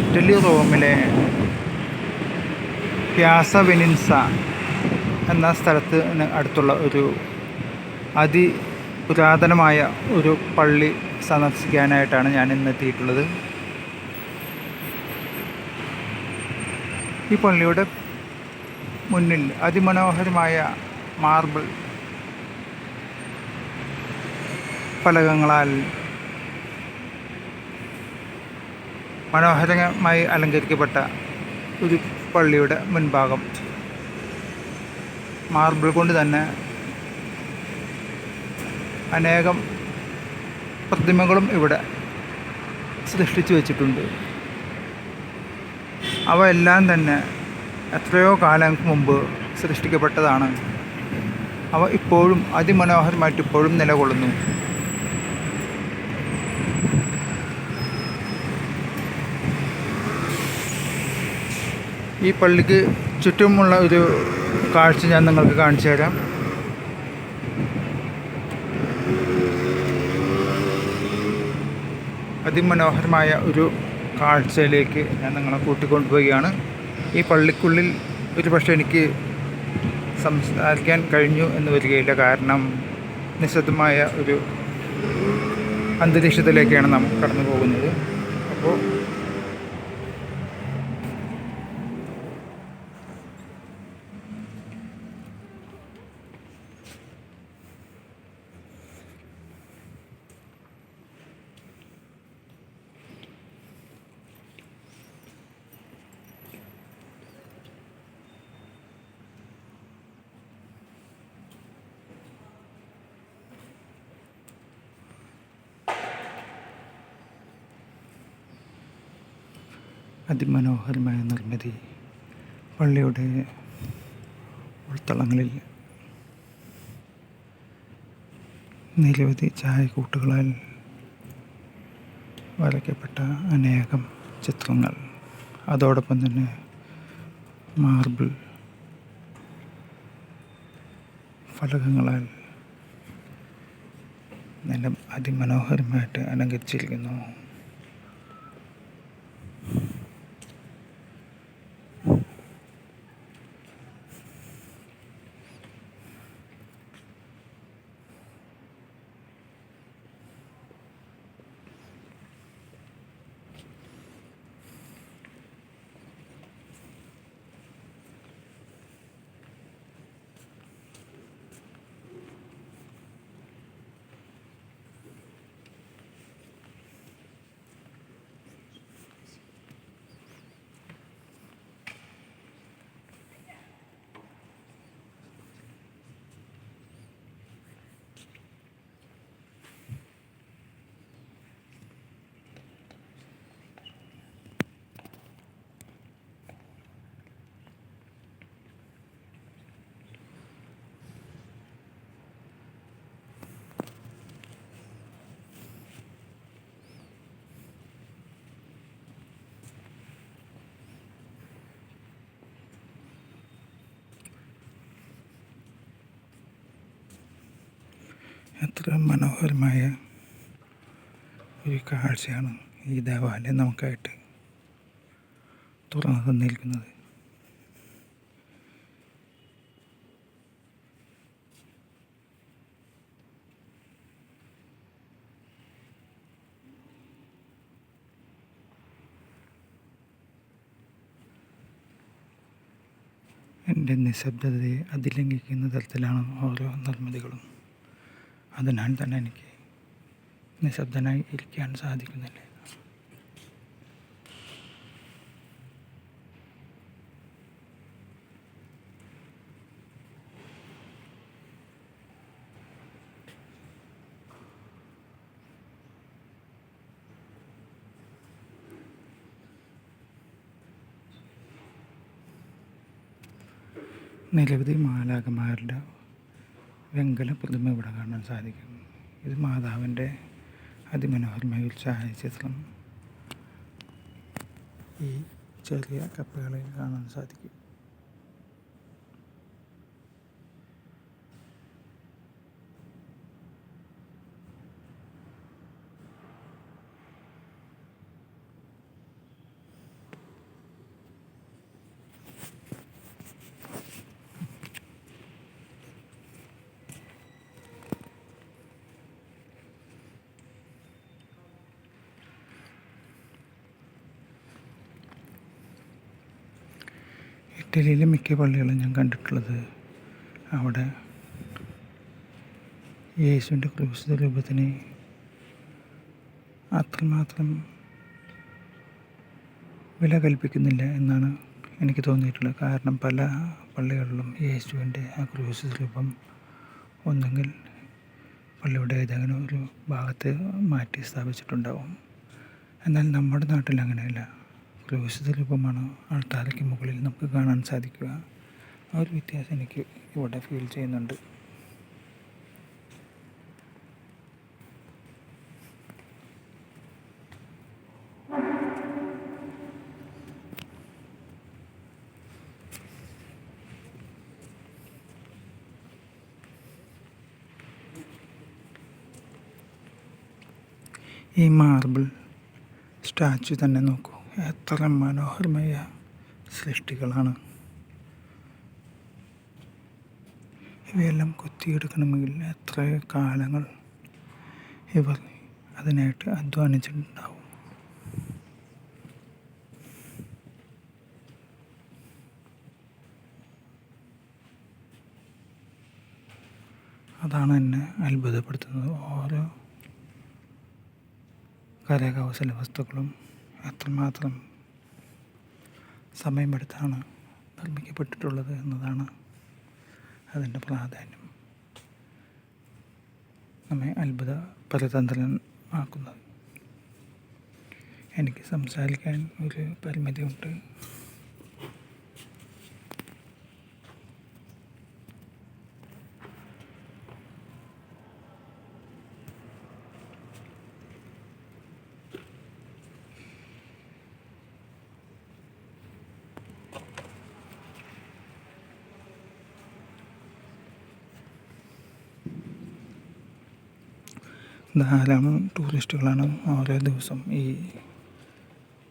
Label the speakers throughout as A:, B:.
A: Italy റോമിലെ പ്യാസ വെനിൻസ എന്ന സ്ഥലത്ത് അടുത്തുള്ള ഒരു അതി പുരാതനമായ ഒരു പള്ളി സന്ദർശിക്കാനായിട്ടാണ് ഞാൻ ഇന്ന് എത്തിയിട്ടുള്ളത്. ഈ പള്ളിയുടെ മുന്നിൽ അതിമനോഹരമായ മാർബിൾ ഫലകങ്ങളാൽ മനോഹരമായി അലങ്കരിക്കപ്പെട്ട ഒരു പള്ളിയുടെ മുൻഭാഗം. മാർബിൾ കൊണ്ട് തന്നെ അനേകം പ്രതിമകളും ഇവിടെ സൃഷ്ടിച്ചു വച്ചിട്ടുണ്ട്. അവയെല്ലാം തന്നെ എത്രയോ കാലം മുമ്പ് സൃഷ്ടിക്കപ്പെട്ടതാണ്. അവ ഇപ്പോഴും അതിമനോഹരമായിട്ട് ഇപ്പോഴും നിലകൊള്ളുന്നു. ഈ പള്ളിക്ക് ചുറ്റുമുള്ള ഒരു കാഴ്ച ഞാൻ നിങ്ങൾക്ക് കാണിച്ചു തരാം. അതിമനോഹരമായ ഒരു കാഴ്ചയിലേക്ക് ഞാൻ നിങ്ങളെ കൂട്ടിക്കൊണ്ടുപോവുകയാണ്. ഈ പള്ളിക്കുള്ളിൽ ഒരു പക്ഷേ എനിക്ക് സംസാരിക്കാൻ കഴിഞ്ഞു എന്ന് വരികയില്ല. കാരണം നിശബ്ദമായ ഒരു അന്തരീക്ഷത്തിലേക്കാണ് നാം കടന്നു പോകുന്നത് അപ്പോൾ അതിമനോഹരമായ നിർമ്മിതി പള്ളിയുടെ ഉൾത്തളങ്ങളിൽ നിരവധി ചായക്കൂട്ടുകളാൽ വരയ്ക്കപ്പെട്ട അനേകം ചിത്രങ്ങൾ. അതോടൊപ്പം തന്നെ മാർബിൾ ഫലകങ്ങളാൽ നിലം അതിമനോഹരമായിട്ട് അലങ്കരിച്ചിരിക്കുന്നു. എത്ര മനോഹരമായ ഒരു കാഴ്ചയാണ് ഈ ദേവാലയം നമുക്കായിട്ട് തുറന്നു തന്നിരിക്കുന്നത്. എന്റെ നിശബ്ദതയെ അതിലംഘിക്കുന്ന തരത്തിലാണ് ഓരോ നിർമ്മിതികളും. അതിനാൽ തന്നെ എനിക്ക് നിശബ്ദനായി ഇരിക്കാൻ സാധിക്കുന്നില്ല. നിരവധി മാലാകന്മാരുടെ വെങ്കല പ്രതിമ ഇവിടെ കാണാൻ സാധിക്കും. ഇത് മാതാവിന്റെ അതിമനോഹരമായ ഒരു ഛായാചിത്രം ഈ ചെറിയ കപ്പകളിൽ കാണാൻ സാധിക്കും. ഇറ്റലിയിലെ മിക്ക പള്ളികളും ഞാൻ കണ്ടിട്ടുള്ളത് അവിടെ യേശുവിന്റെ ക്രൂശിത രൂപത്തിന് അത്രമാത്രം വില കൽപ്പിക്കുന്നില്ല എന്നാണ് എനിക്ക് തോന്നിയിട്ടുള്ളത്. കാരണം പല പള്ളികളിലും യേശുവിന്റെ ആ ക്രൂശിത രൂപം ഒന്നെങ്കിൽ പള്ളിയുടെ ഏതെങ്കിലും ഒരു ഭാഗത്ത് മാറ്റി സ്ഥാപിച്ചിട്ടുണ്ടാവും. എന്നാൽ നമ്മുടെ നാട്ടിൽ അങ്ങനെയല്ല. ക്രൂശിത രൂപമാണ് അൾത്താരയ്ക്ക് മുകളിൽ നമുക്ക് കാണാൻ സാധിക്കുക. ആ ഒരു വ്യത്യാസം എനിക്ക് ഇവിടെ ഫീൽ ചെയ്യുന്നുണ്ട്. ഈ മാർബിൾ സ്റ്റാച്ചു തന്നെ നോക്കൂ. എത്ര മനോഹരമായ സൃഷ്ടികളാണ്. ഇവയെല്ലാം കൊത്തിയെടുക്കണമെങ്കിൽ എത്ര കാലങ്ങൾ ഇവർ അതിനായിട്ട് അധ്വാനിച്ചിട്ടുണ്ടാവും. അതാണ് എന്നെ അത്ഭുതപ്പെടുത്തുന്നത്. ഓരോ കരകൗശല വസ്തുക്കളും എത്രമാത്രം സമയമെടുത്താണ് നിർമ്മിക്കപ്പെട്ടിട്ടുള്ളത് എന്നതാണ് അതിന്റെ പ്രാധാന്യം. നമ്മെ അത്ഭുത പരതന്ത്രമാക്കുന്നത് എനിക്ക് സംസാരിക്കാൻ ഒരു പരിമിതിയുണ്ട്. ധാരാളം ടൂറിസ്റ്റുകളാണ് ഓരോ ദിവസം ഈ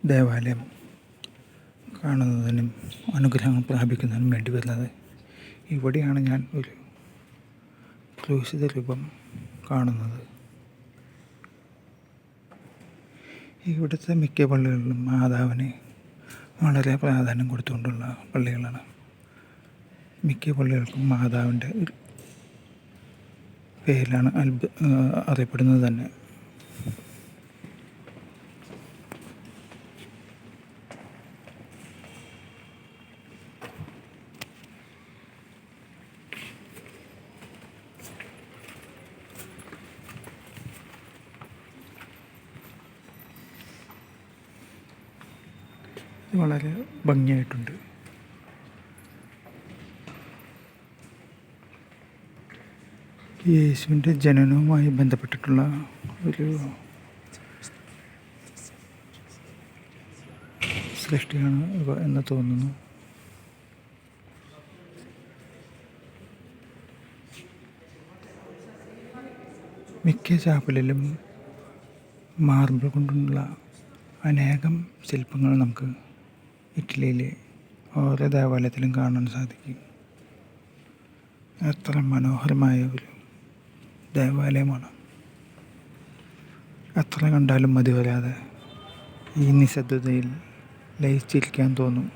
A: ദേവാലയം കാണുന്നതിനും അനുഗ്രഹങ്ങൾ പ്രാപിക്കുന്നതിനും വേണ്ടി വരുന്നത്. ഇവിടെയാണ് ഞാൻ ഒരു ക്രൂശിത രൂപം കാണുന്നത്. ഇവിടുത്തെ മിക്ക പള്ളികളിലും മാതാവിന് വളരെ പ്രാധാന്യം കൊടുത്തുകൊണ്ടുള്ള പള്ളികളാണ്. മിക്ക പള്ളികൾക്കും മാതാവിന്റെ പേരിലാണ് അത്ഭു അറിയപ്പെടുന്നത് തന്നെ. വളരെ ഭംഗിയായിട്ടുണ്ട്. യേശുവിന്റെ ജനനവുമായി ബന്ധപ്പെട്ടിട്ടുള്ള ഒരു സൃഷ്ടിയാണ് ഇവ എന്ന് തോന്നുന്നു. മിക്ക ചാപ്പലിലും മാർബിൾ കൊണ്ടുള്ള അനേകം ശില്പങ്ങൾ നമുക്ക് ഇറ്റലിയിലെ ഓരോ ദേവാലയത്തിലും കാണാൻ സാധിക്കും. എത്ര മനോഹരമായ ഒരു ദേവാലയമാണ്. എത്ര കണ്ടാലും മതി വരാതെ ഈ നിശബ്ദതയിൽ ലയിച്ചിരിക്കാൻ തോന്നും.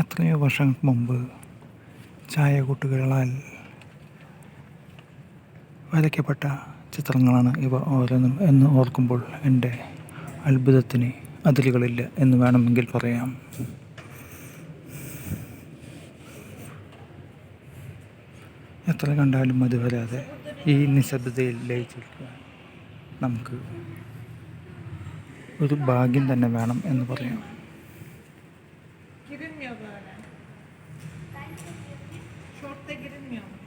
A: എത്രയോ വർഷങ്ങൾക്ക് മുമ്പ് ചായക്കൂട്ടുകളാൽ വരയ്ക്കപ്പെട്ട ചിത്രങ്ങളാണ് ഇവ ഓരോന്നും എന്ന് ഓർക്കുമ്പോൾ എന്റെ അത്ഭുതത്തിന് അതിരുകളില്ല എന്ന് വേണമെങ്കിൽ പറയാം. എത്ര കണ്ടാലും അത് വരാതെ ഈ നിശബ്ദതയിൽ ലയിച്ചിരിക്കാൻ നമുക്ക് ഒരു ഭാഗ്യം തന്നെ വേണം എന്ന് പറയാം.
B: girilmiyor.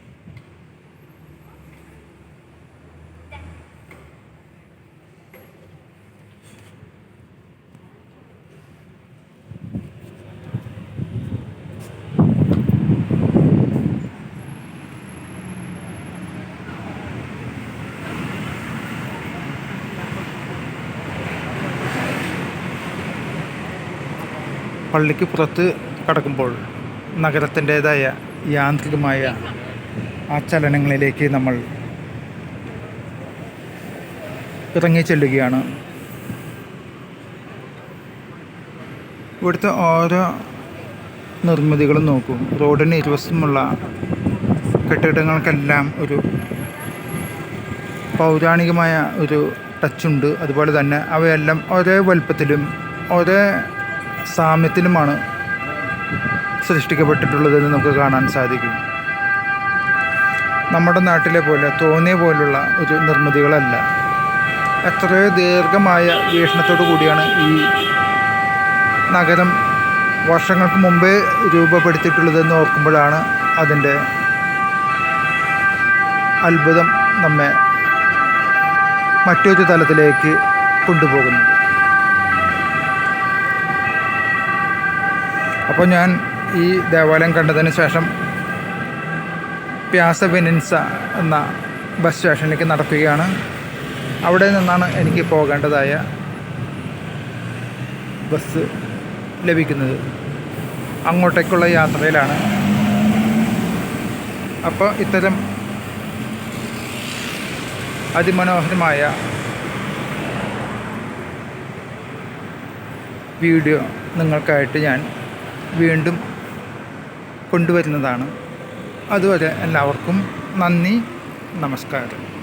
A: പള്ളിക്ക് പുറത്ത് കടക്കുമ്പോൾ നഗരത്തിന്റേതായ യാന്ത്രികമായ ആ ചലനങ്ങളിലേക്ക് നമ്മൾ ഇറങ്ങി ചെല്ലുകയാണ് ഇവിടുത്തെ ഓരോ നിർമ്മിതികളും നോക്കും. റോഡിന് ഇരുവശമുള്ള കെട്ടിടങ്ങൾക്കെല്ലാം ഒരു പൗരാണികമായ ഒരു ടച്ചുണ്ട്. അതുപോലെ തന്നെ അവയെല്ലാം ഒരേ വലുപ്പത്തിലും ഒരേ സാമ്യത്തിലുമാണ് സൃഷ്ടിക്കപ്പെട്ടിട്ടുള്ളതെന്ന് നമുക്ക് കാണാൻ സാധിക്കും. നമ്മുടെ നാട്ടിലെ പോലെ തോന്നിയ പോലുള്ള ഒരു നിർമ്മിതികളല്ല. എത്രയോ ദീർഘമായ വീക്ഷണത്തോടു കൂടിയാണ് ഈ നഗരം വർഷങ്ങൾക്ക് മുമ്പേ രൂപപ്പെടുത്തിയിട്ടുള്ളതെന്ന് ഓർക്കുമ്പോഴാണ് അതിന്റെ അത്ഭുതം നമ്മെ മറ്റൊരു തലത്തിലേക്ക് കൊണ്ടുപോകുന്നത്. അപ്പോൾ ഞാൻ ഈ ദേവാലയം കണ്ടതിന് ശേഷം പ്യാസ വെനിൻസ എന്ന ബസ് സ്റ്റേഷനിലേക്ക് നടക്കുകയാണ്. അവിടെ നിന്നാണ് എനിക്ക് പോകേണ്ടതായ ബസ് ലഭിക്കുന്നത്. അങ്ങോട്ടേക്കുള്ള യാത്രയിലാണ്. അപ്പോൾ ഇത്തരം അതിമനോഹരമായ വീഡിയോ നിങ്ങൾക്കായിട്ട് ഞാൻ വീണ്ടും കൊണ്ടുവരുന്നതാണ്. അതുവരെ എല്ലാവർക്കും നന്ദി നമസ്കാരം.